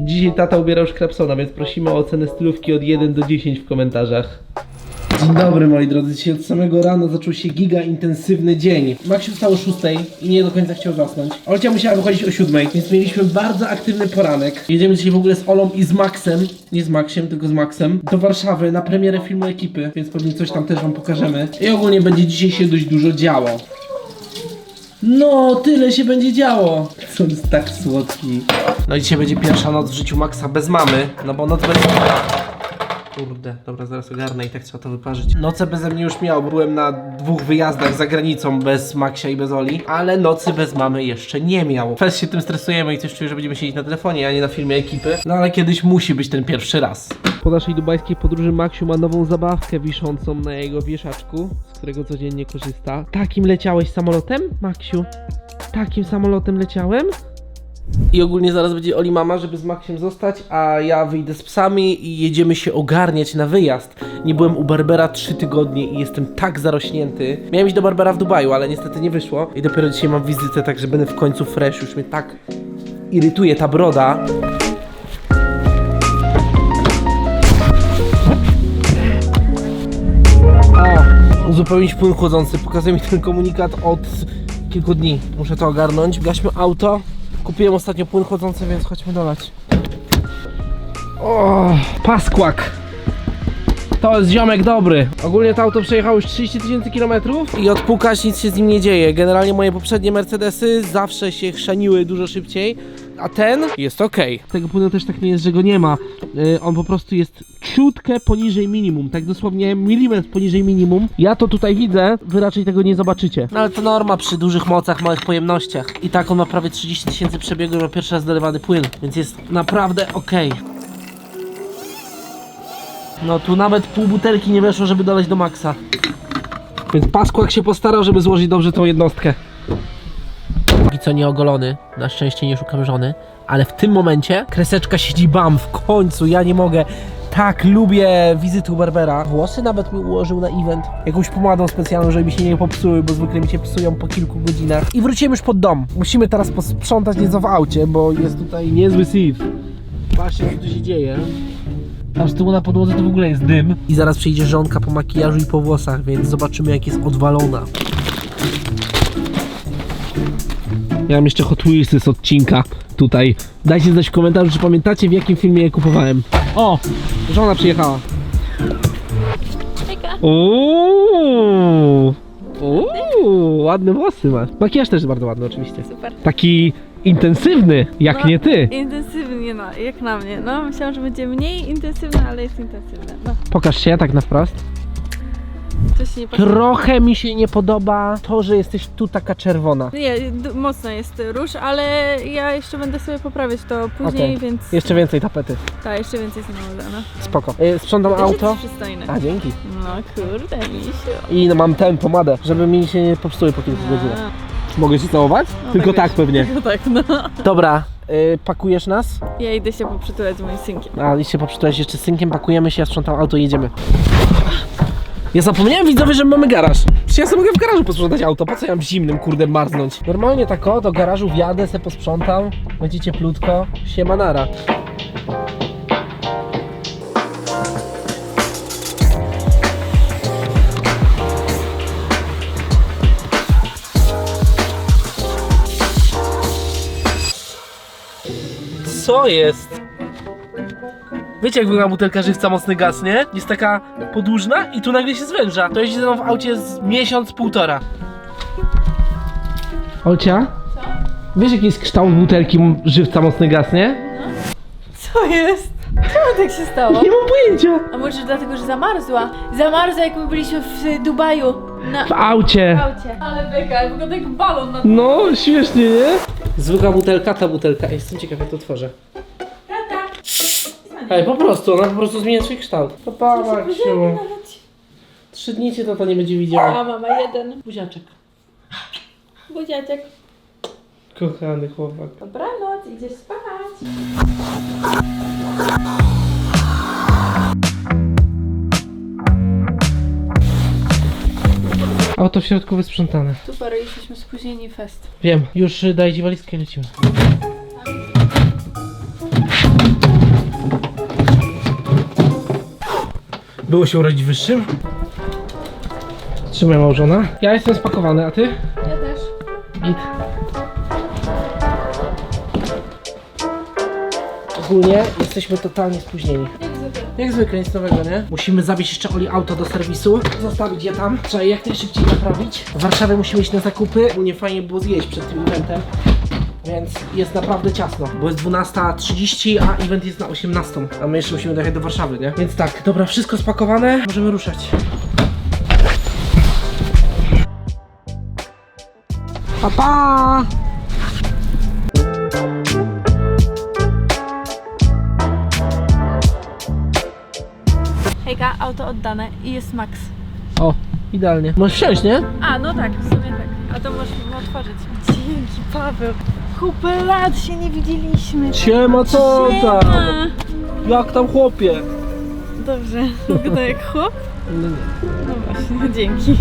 Dzisiaj tata ubierał Szkrapsona, więc prosimy o ocenę stylówki od 1 do 10 w komentarzach. Dzień dobry moi drodzy, dzisiaj od samego rana zaczął się giga intensywny dzień. Maksiu wstał o 6 i nie do końca chciał zasnąć. Olcia musiała wychodzić o 7, więc mieliśmy bardzo aktywny poranek. Jedziemy dzisiaj w ogóle z Olą i z Maxem, nie z Maxiem, tylko z Maxem, do Warszawy na premierę filmu ekipy, więc pewnie coś tam też wam pokażemy. I ogólnie będzie dzisiaj się dość dużo działo. No, tyle się będzie działo. Jest tak słodki. No i dzisiaj będzie pierwsza noc w życiu Maxa bez mamy, no bo noc bez... Kurde, dobra, zaraz ogarnę i tak trzeba to wyparzyć. Noce beze mnie już miał, byłem na dwóch wyjazdach za granicą bez Maxia i bez Oli, ale nocy bez mamy jeszcze nie miał. Fest się tym stresujemy i coś czuję, że będziemy siedzieć na telefonie, a nie na filmie ekipy. No ale kiedyś musi być ten pierwszy raz. Po naszej dubajskiej podróży Maxiu ma nową zabawkę wiszącą na jego wieszaczku, z którego codziennie korzysta. Takim leciałeś samolotem, Maxiu? Takim samolotem leciałem? I ogólnie zaraz będzie Oli mama, żeby z Maxiem zostać, a ja wyjdę z psami i jedziemy się ogarniać na wyjazd. Nie byłem u Barbera 3 tygodnie i jestem tak zarośnięty. Miałem iść do Barbera w Dubaju, ale niestety nie wyszło. I dopiero dzisiaj mam wizytę, także będę w końcu fresh. Już mnie tak irytuje ta broda. Uzupełnić płyn chłodzący. Pokazuje mi ten komunikat od kilku dni. Muszę to ogarnąć. Gaśmy auto. Kupiłem ostatnio płyn chłodzący, więc chodźmy dolać. O, paskłak. To jest ziomek dobry. Ogólnie to auto przejechało już 30 tysięcy kilometrów i odpukać nic się z nim nie dzieje. Generalnie moje poprzednie Mercedesy zawsze się chrzaniły dużo szybciej, a ten jest ok. Tego płynu też tak nie jest, że go nie ma. Yy, on po prostu jest ciutkę poniżej minimum, tak dosłownie milimetr poniżej minimum. Ja to tutaj widzę, wy raczej tego nie zobaczycie. No ale to norma przy dużych mocach, małych pojemnościach. I tak on ma prawie 30 tysięcy przebiegu, ma pierwszy raz dolewany płyn, więc jest naprawdę ok. No tu nawet pół butelki nie weszło, żeby doleć do maksa. Więc Paskłak się postarał, żeby złożyć dobrze tą jednostkę. Póki co nie ogolony, na szczęście nie szukam żony, ale w tym momencie kreseczka siedzi bam, w końcu, ja nie mogę. Tak, lubię wizyty u Barbera. Włosy nawet mi ułożył na event. Jakąś pomadą specjalną, żeby mi się nie popsuły, bo zwykle mi się psują po kilku godzinach. I wróciłem już pod dom. Musimy teraz posprzątać nieco w aucie, bo jest tutaj niezły syf. Patrzcie, co tu się dzieje. Tam z tyłu na podłodze to w ogóle jest dym. I zaraz przyjdzie żonka po makijażu i po włosach, więc zobaczymy jak jest odwalona. Ja mam jeszcze Hot Wheelsy z odcinka tutaj. Dajcie znać w komentarzu, czy pamiętacie w jakim filmie je kupowałem. O! Żona przyjechała. Uuu, ładne włosy masz. Makijaż też bardzo ładny oczywiście. Super. Taki intensywny, jak No. nie ty. Intensywnie, no, jak na mnie. No, myślałam, że będzie mniej intensywne, ale jest intensywne. No, Pokaż się tak na wprost. Coś się nie podoba. Trochę mi się nie podoba to, że jesteś tu taka czerwona. Nie, d- mocno jest róż, ale ja jeszcze będę sobie poprawiać to później, Okej. więc Jeszcze więcej tapety. tak, jeszcze więcej samochodu, no. Spoko. Y, Sprzątam Też auto. jest. A, dzięki. No kurde, misiu. I no, mam tę pomadę, żeby mi się nie popsuły po kilku godzinach. Mogę się całować? No, Tylko tak, tak wiesz. pewnie. No tak, no. Dobra, y, pakujesz nas? Ja idę się poprzytulać z moim synkiem. A, i się poprzytulać jeszcze z synkiem, pakujemy się, ja sprzątam auto i jedziemy. Ja zapomniałem widzowie, że mamy garaż. Przecież ja sobie mogę w garażu posprzątać auto, po co ja mam zimnym kurde marznąć? Normalnie tak o, do garażu wjadę, se posprzątam, będzie cieplutko, siema nara. Co jest? Wiecie jak wygląda butelka żywca mocny gaz, nie? Jest taka podłużna i tu nagle się zwęża. To jeździ ze mną w aucie z miesiąc, półtora. Olcia? Co? Wiesz jaki jest kształt butelki żywca mocny gaz, nie? Co jest? Czemu tak się stało? Nie mam pojęcia. A może dlatego, że zamarzła? Zamarzła jak my byliśmy w Dubaju. Na W aucie. aucie. Ale beka, wygląda jak balon na No, śmiesznie, nie? Zwykła butelka, ta butelka. Jestem ciekaw jak to tworzę. Ej, po prostu, ona po prostu zmienia swój kształt. Papa, Maksiu. Trzy dni cię tata nie będzie widziała. A mama jeden. Buziaczek. Buziaczek. Kochany chłopak. Dobranoc, idziesz spać. Auto w środku wysprzątane. Super, jesteśmy spóźnieni fest. Wiem, już y, daję ci walizkę i lecimy. Było się urodzić wyższym? Trzymaj małżona. Ja jestem spakowany, a ty? Ja też. Git. Ogólnie jesteśmy totalnie spóźnieni. Jak zwykle, nic nowego, nie? Musimy zawieźć jeszcze Oli auto do serwisu, zostawić je tam, trzeba je jak najszybciej naprawić. W Warszawie musimy iść na zakupy, nie fajnie było zjeść przed tym eventem. Więc jest naprawdę ciasno, bo jest 12.30, a event jest na 18.00, a my jeszcze musimy dojechać do Warszawy, nie? Więc tak, dobra, wszystko spakowane, możemy ruszać. Pa, pa! Hejka, auto oddane i jest max. O, idealnie. Możesz wsiąść, nie? A, no tak, w sumie tak. A to możesz otworzyć. Dzięki, Paweł. Kupę lat się nie widzieliśmy. Siema, co tam? Jak tam chłopie? Dobrze, wygląda jak chłop? No właśnie, dzięki.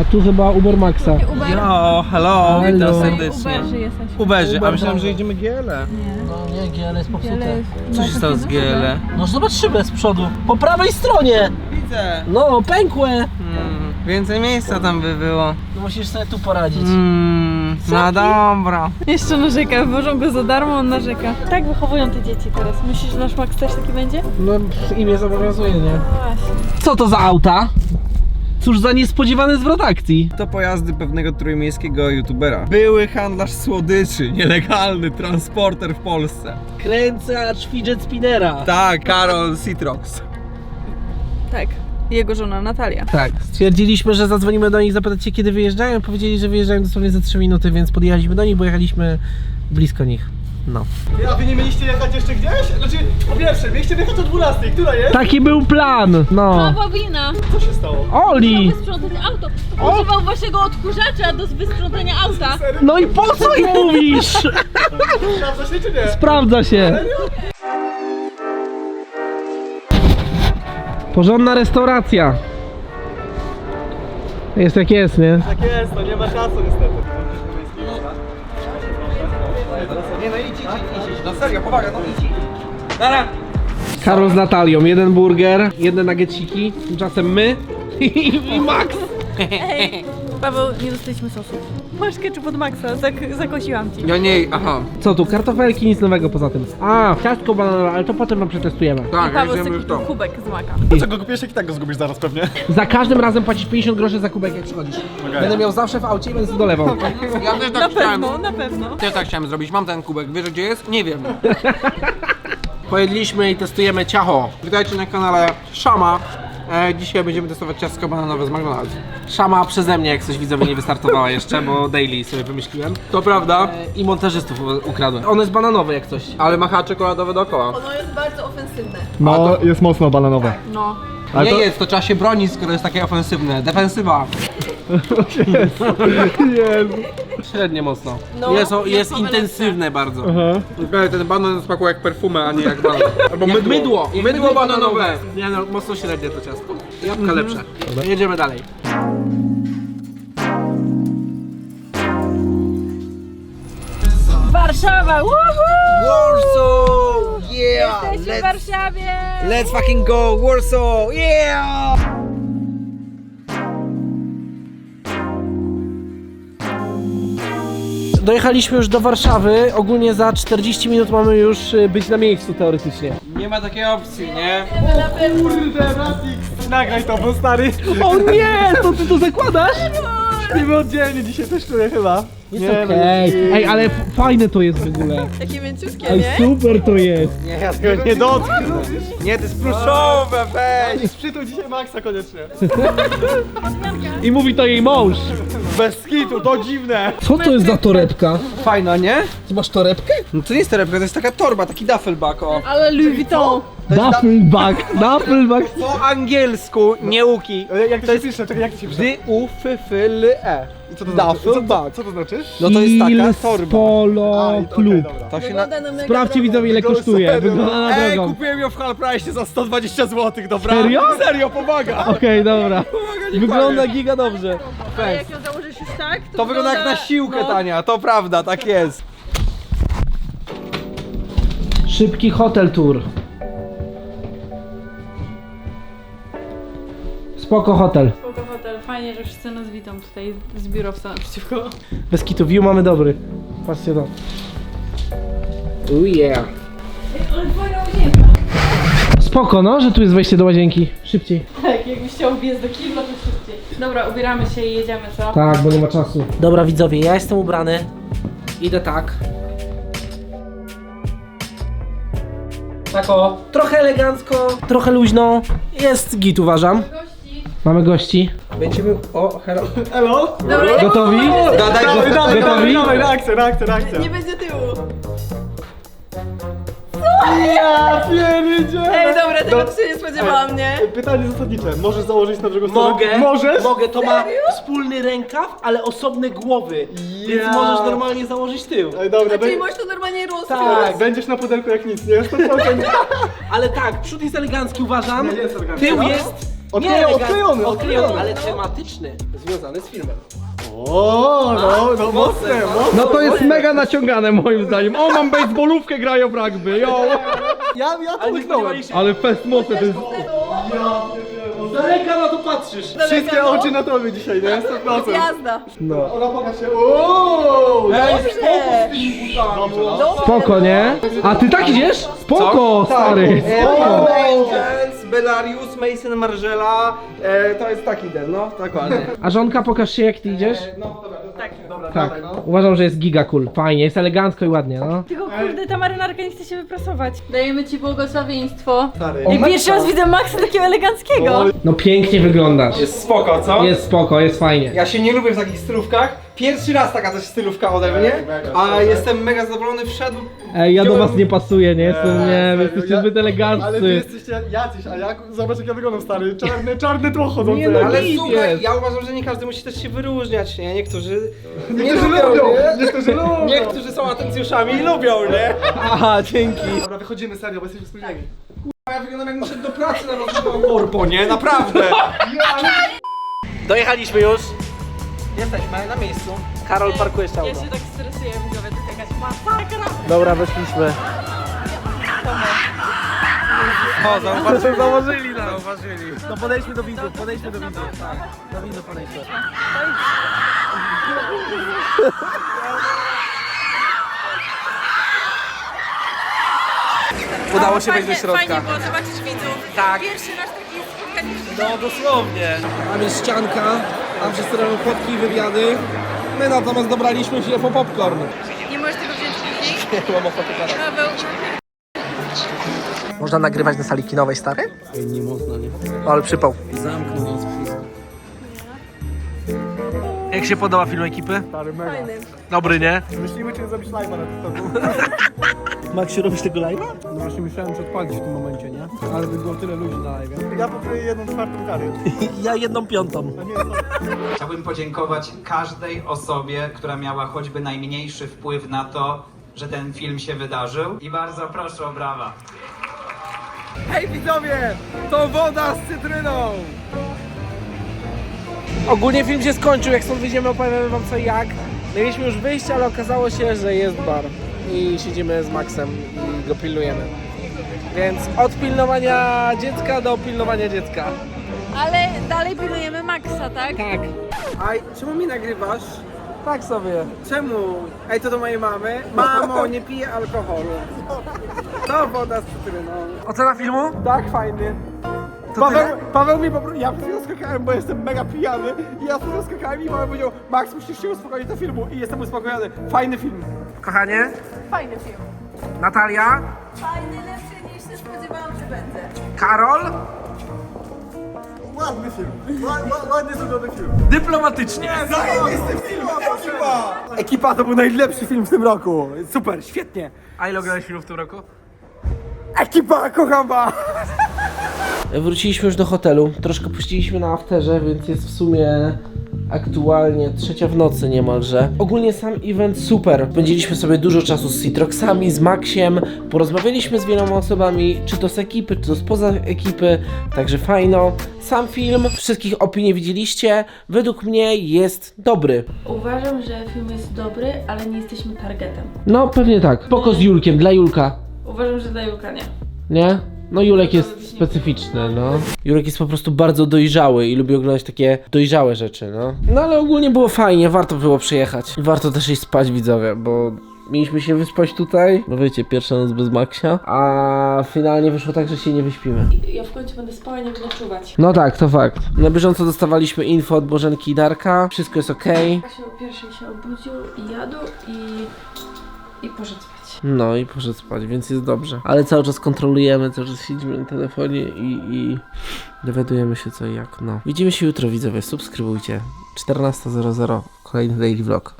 A tu chyba Uber Maxa. Uber. Jo, hello, Hello. witam serdecznie. Uberzy jesteśmy. Uberzy, a myślałem, tak. że jedziemy GL. Nie. No nie, GL jest popsute. Wiele- Co się stało z GL? No zobacz szybę z przodu. Po prawej stronie. Widzę. No, pękłe. Hmm, więcej miejsca tam by było. No musisz sobie tu poradzić. Hmm, no dobra. Jeszcze narzeka, wożą go za darmo, on narzeka. Tak wychowują te dzieci teraz. Myślisz, że nasz Max też taki będzie? No imię zobowiązuje, nie? No właśnie. Co to za auta? Cóż za niespodziewany zwrot akcji. To pojazdy pewnego trójmiejskiego youtubera. Były handlarz słodyczy, nielegalny transporter w Polsce. Kręcacz fidget spinnera. Tak, Karol Citrox. Tak. Jego żona Natalia. Tak, stwierdziliśmy, że zadzwonimy do nich, zapytać się kiedy wyjeżdżają. Powiedzieli, że wyjeżdżają dosłownie za 3 minuty, więc podjechaliśmy do nich, bo jechaliśmy blisko nich. No. A wy nie mieliście jechać jeszcze gdzieś? Znaczy, po pierwsze, mieliście wyjechać o 12, która jest? Taki był plan! No. wina. Co się stało? Oli! Wysprzątać auto. Używał waszego odkurzacza do wysprzątania auta. No i po co im mówisz? Sprawdza się czy nie? Sprawdza się. Porządna restauracja. Jest jak jest, nie? Tak jest, no nie ma czasu niestety. Nie no idź, idź, idź, idź, no serio, powaga, no idź. Dara. Karol z Natalią. Jeden burger, jedne nuggetsiki. Tymczasem my i Max. Paweł, nie dostaliśmy sosu. Masz ketchup od Maxa, zak zakosiłam ci. Ja nie, aha. Co tu? Kartofelki, nic nowego poza tym. A, ciastko bananowe, ale to potem wam przetestujemy. Tak, ja Paweł sobie już to. kubek z maka. Po co go kupiłeś, jak i tak go zgubisz zaraz pewnie? Za każdym razem płacisz 50 groszy za kubek jak przychodzisz. Będę miał zawsze w aucie i będę sobie dolewał. Ja też Na tak chciałem. pewno, na pewno. Też tak chciałem zrobić. Mam ten kubek. Wiesz gdzie jest? Nie wiem. Pojedliśmy i testujemy ciacho. Witajcie na kanale Szama. E, dzisiaj będziemy testować ciastko bananowe z McDonald's. Szama przeze mnie, jak coś widzowie nie wystartowała jeszcze, bo daily sobie wymyśliłem. To prawda, E, I montażystów ukradłem. Ono jest bananowe jak coś. ale macha czekoladowe dookoła. Ono jest bardzo ofensywne. No, jest mocno bananowe. No. Ale nie to- jest, to trzeba się bronić, skoro jest takie ofensywne. Defensywa. Średnio mocno. No, jest o, jest jest nowe intensywne bardzo. Ten banan smakuje jak perfumę, a nie jak banan. Albo Jak mydło. Jak Mydło bananowe. Nie no, mocno średnie to ciastko. Jabłka lepsze. Jedziemy dalej. Warszawa! Woohoo! Warsaw! Yeah! Jesteśmy w Warszawie! let's fucking go! Warsaw! Yeah! Dojechaliśmy już do Warszawy. Ogólnie za 40 minut mamy już y, być na miejscu teoretycznie. Nie ma takiej opcji, nie? Kurde, Ratix! Nagraj to, bo stary. O nie! To ty to zakładasz? Śpimy oddzielnie, dzisiaj też czuję chyba. Jest Nie, okej. no, Ej, ale f- fajne to jest w ogóle. Takie mięciutkie, Ej, nie? super to jest. Nie, ja tego nie dotknę. Nie, to jest pluszowe, weź! Przytul dzisiaj Maxa koniecznie. I mówi to jej mąż. Bez skitu, to dziwne. Co to jest za torebka? Fajna, nie? Ty masz torebkę? No to nie jest torebka, to jest taka torba, taki duffelback, o. Ale Louis Vuitton! Duffelback. Duffelback. Po angielsku, nie łuki. Ale jak to się pisze? Czekaj, jak to się pisze? D, U, F, F, L, E. I co to znaczy? Co, co, co to znaczy? No to jest taka torba. Polo A, okej, Club. dobra. To się na... Sprawdźcie widzowie ile kosztuje. Wygląda na Ej, drogą. kupiłem ją w Halprice za 120 zł, dobra? Serio? Serio, pomaga! Okej, dobra. Wygląda giga dobrze. A jak ją założysz już tak, to, To wygląda jak na siłkę, no. Tania, to prawda, tak jest. Szybki hotel tour. Spoko hotel. Fajnie, że wszyscy nas witam tutaj z biurowca naprzeciwko. Bez kitu, view mamy dobry. Patrzcie to. Oh yeah. Spoko, no, że tu jest wejście do łazienki. Szybciej. Tak, jakbyś chciał biec do kibla, to szybciej. Dobra, ubieramy się i jedziemy, co? Tak, bo nie ma czasu. Dobra widzowie, ja jestem ubrany. Idę tak. Tak o, trochę elegancko, trochę luźno. Jest git uważam. Mamy gości. Będziemy... O, hello. Elo? Dobra, Gotowi? Dawaj, dawaj, dawaj, Gotowi? dawaj, reakcja, reakcja, reakcja. nie będzie tyłu. Ja pierdzielę. Ej, dobra, tego Do- to się nie spodziewałam, nie? Pytanie zasadnicze. Możesz założyć na drugą stronę? Mogę. Możesz? Mogę, to ma wspólny rękaw, ale osobne głowy. Więc Ja. możesz normalnie założyć tył. Ej, dobra, A czyli bę- możesz to normalnie rozpiąć? Tak, Będziesz na pudelku jak nic, nie? 100%. ale tak, przód jest elegancki uważam. Nie, jest elegancki. Tył No. jest... Odklejony, nie elegancki, odklejony, odklejony, odklejony. ale tematyczny, związany z filmem. O, no, no, mocne, mocne. No to jest mega naciągane moim zdaniem. O, mam baseballówkę, grają w rugby, jo. Ja, ja to łyknąłem. Ale fest mocy to jest... Z daleka na to patrzysz. Wszystkie oczy na tobie dzisiaj, nie? 100%. Jazda. No. Ona pokaż się. Ooo! Dobrze. Spoko, nie? A ty tak idziesz? Spoko, stary. Spoko. Agents, Belarius, Mason, Margela. E, to jest taki ten, no, dokładnie. A żonka, pokaż się jak ty idziesz. Tak. Tak, uważam, że jest giga cool. Fajnie, jest elegancko i ładnie, no. Tylko kurde, ta marynarka nie chce się wyprasować. Dajemy ci błogosławieństwo. Stary. Jak pierwszy raz widzę Maxa takiego eleganckiego. No pięknie wyglądasz. Jest spoko, co? Jest spoko, jest fajnie. Ja się nie lubię w takich stylówkach. Pierwszy raz taka coś stylówka ode mnie, a jestem mega zadowolony, wszedł. Ej, ja do was nie pasuję, nie jestem, nie, serio, wy jesteście ja- zbyt Ale wy eleganccy. jesteście jacyś, a ja zobacz jak ja wyglądam stary. Czarne, czarne tło chodzące. Nie, no, Ale słuchaj, ja uważam, że nie każdy musi też się wyróżniać, nie? Niektórzy Niektórzy lubią, nie? Niektórzy lubią. Niektórzy są atencjuszami i lubią, nie? Aha, dzięki. Dobra, wychodzimy serio, bo jesteśmy spóźnieni. Ja wyglądam jak muszę do pracy na rozmowę korpo, nie? Naprawdę. Dojechaliśmy już. Jesteśmy na miejscu. Karol parkuje Ja się tak stresuję, widzowie, to jest jakaś masakra. Dobra, weszliśmy. O, zauważyli. Założyli nas. Zauważyli. No podejdźmy do widzów, podejdźmy do widzów. Tak, do widzów podejdźmy. Udało się wejść do środka. Fajnie było zobaczyć widzów. Tak. Pierwszy raz taki spotkanie. No dosłownie. Tam jest ścianka, tam wszyscy robią fotki i wywiady. My natomiast dobraliśmy się po popcorn. Nie możesz tego wziąć później? Mam ochotę teraz. Paweł, Można nagrywać na sali kinowej, stary? Nie można, nie. Ale przypał. Zamknął Jak się podoba film ekipy? Stary, mega. Dobry, nie? Myślimy, czy zrobić live'a na TikToku. Maksiu, robisz tego live'a? No właśnie myślałem, że odpalić w tym momencie, nie? Ale by było tyle ludzi na live. Ja pokryję jedną czwartą kary. Ja jedną piątą. No. Chciałbym podziękować każdej osobie, która miała choćby najmniejszy wpływ na to, że ten film się wydarzył. I bardzo proszę o brawa. Hej widzowie! To woda z cytryną! Ogólnie film się skończył, jak stąd wyjdziemy opowiemy wam co i jak. Mieliśmy już wyjście, ale okazało się, że jest bar. I siedzimy z Maxem i go pilnujemy. Więc od pilnowania dziecka do pilnowania dziecka. ale dalej pilnujemy Maxa, tak? Tak. Aj, czemu mi nagrywasz? Tak sobie. Czemu? Ej, to do mojej mamy. Mamo, nie piję alkoholu. To woda z cytryną. Ocena filmu? Tak, fajny. Paweł, Paweł mi po prostu, ja przed skakałem, bo jestem mega pijany i ja przed skakałem i Paweł powiedział Max, musisz się uspokoić do filmu i jestem uspokojony. Fajny film. Kochanie, Fajny film. Natalia, Fajny, lepszy niż się spodziewałam, że będzie. Karol, Ładny film. Ła, ła, ładnie zrobiony film. dyplomatycznie. Zajebisty film, ekipa! Ekipa to był najlepszy film w tym roku. Super, świetnie. A ile oglądałeś filmów w tym roku? Ekipa, kocham was! Wróciliśmy już do hotelu. Troszkę puściliśmy na afterze, więc jest w sumie aktualnie trzecia w nocy niemalże. Ogólnie sam event super. Spędziliśmy sobie dużo czasu z Citroxami, z Maxiem, porozmawialiśmy z wieloma osobami, czy to z ekipy, czy to spoza ekipy, także fajno. Sam film, wszystkich opinii widzieliście, według mnie jest dobry. Uważam, że film jest dobry, ale nie jesteśmy targetem. No pewnie tak. Spoko z Julkiem, dla Julka. Uważam, że dla Julka nie. Nie? No Julek jest specyficzny, no. Julek jest po prostu bardzo dojrzały i lubi oglądać takie dojrzałe rzeczy, no. No ale ogólnie było fajnie, warto było przyjechać. I warto też iść spać widzowie, bo mieliśmy się wyspać tutaj. No wiecie, pierwsza noc bez Maxia, a finalnie wyszło tak, że się nie wyśpimy. Ja w końcu będę spała i nie będę czuwać. No tak, to fakt. Na bieżąco dostawaliśmy info od Bożenki i Darka. Wszystko jest okej. Kasiu pierwszy się obudził i jadł i... i poszedł spać. No i poszedł spać, więc jest dobrze. Ale cały czas kontrolujemy, cały czas siedzimy na telefonie i, i dowiadujemy się co i jak. No. Widzimy się jutro widzowie, subskrybujcie. 14.00 kolejny daily vlog.